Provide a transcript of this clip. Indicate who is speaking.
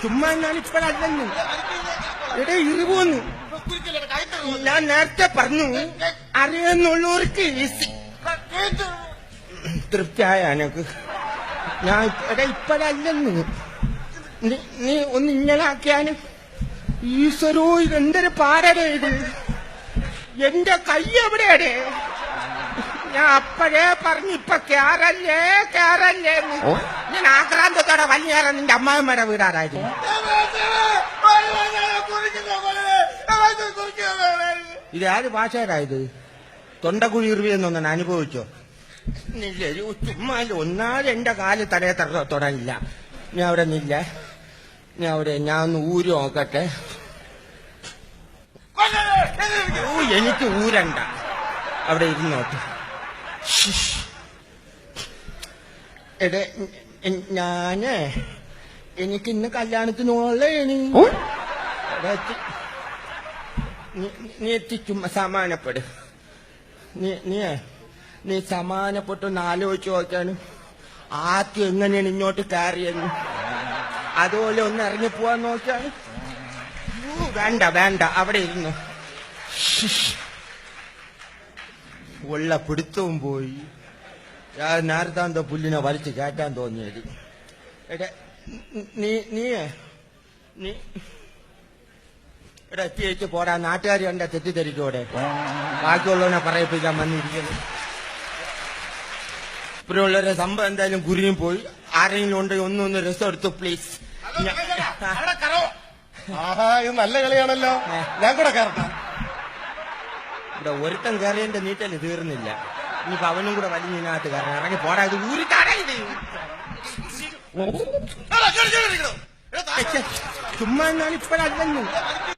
Speaker 1: ചുമ്മാ ഞാൻ ഇപ്പഴല്ലെന്ന് എടേ ഇരുപോന്ന് ഞാൻ നേരത്തെ പറഞ്ഞു അറിയുന്നുള്ളവർക്ക് തൃപ്തിയായ എനക്ക് ഞാൻ എടേ ഇപ്പഴല്ലെന്ന് നീ ഒന്ന് ഇങ്ങനെ ആക്കിയാന് ഈശ്വരോ ഇതെന്തൊരു പാരടേ ഇത്? എന്റെ കൈ എവിടെയാടേ? ഞാൻ അപ്പഴേ പറഞ്ഞു ഇപ്പൊ കേറല്ലേ കേറല്ലേ ഞാൻ ആക്രാന്തത്തോടെ വലിയേറെ നിന്റെ അമ്മാവന്മാരെ വീടാറായിരുന്നു ഇത് ഏത് ഭാഷയിലായത്? തൊണ്ടക്കുഴി ഇറുവിയെന്നൊന്നും അനുഭവിച്ചോ? ഇല്ല ചുമ്മാ. ഒന്നാമത് എന്റെ കാൽ തലയെ തൊട- തൊടാനില്ല. ഞാൻ അവിടെ നില്ല. ഞാൻ അവിടെ ഞാൻ ഒന്ന് ഊരി നോക്കട്ടെ. എനിക്ക് ഊരണ്ട. അവിടെ ഇരുന്നോട്ടെ. എടേ ഞാനേ എനിക്ക് ഇന്ന് കല്യാണത്തിന് പോളേണ് നീ എത്തിക്കും സമാനപ്പെട്. നീ നീ സമാനപ്പെട്ടൊന്ന് ആലോചിച്ച് നോക്കാണ് ആദ്യം എങ്ങനെയാണ് ഇങ്ങോട്ട് കയറിയെന്ന്. അതുപോലെ ഒന്ന് ഇറങ്ങി പോവാൻ നോക്കിയാണ്. ഊ, വേണ്ട വേണ്ട അവിടെ ഇരുന്നു. ഉള്ള പിടുത്തവും പോയി. ഞാൻ നേരത്താന്തോ പുല്ലിനെ വലിച്ചു കയറ്റാൻ തോന്നിയത്. എടാ നീ നീ നീ എടാ എത്തിയേച്ച് പോടാ. നാട്ടുകാർ കണ്ട തെറ്റിദ്ധരിക്കോടെ ബാക്കിയുള്ളവനെ പറയിപ്പിക്കാൻ വന്നിരിക്കുന്നു. ഇപ്പോഴുള്ളവരെ സംഭവം എന്തായാലും കുരിയും പോയി. ആരെങ്കിലും ഉണ്ടെങ്കിൽ ഒന്നൊന്ന് രസം എടുത്തു പ്ലീസ്
Speaker 2: ഇത് നല്ല കളിയാണല്ലോ. ഞാൻ കൂടെ കയറട്ടെ.
Speaker 1: ഇവിടെ ഒരുത്തൻ കയറിയതിന്റെ നീറ്റൽ തീർന്നില്ല. ഇനിയിപ്പൊ അവനും കൂടെ വലിഞ്ഞതിനകത്ത് കയറണം. ഇറങ്ങി പോടാ ഇത് ഛെ, ചുമ്മാ ഞാൻ ഇപ്പോഴല്ലെന്ന്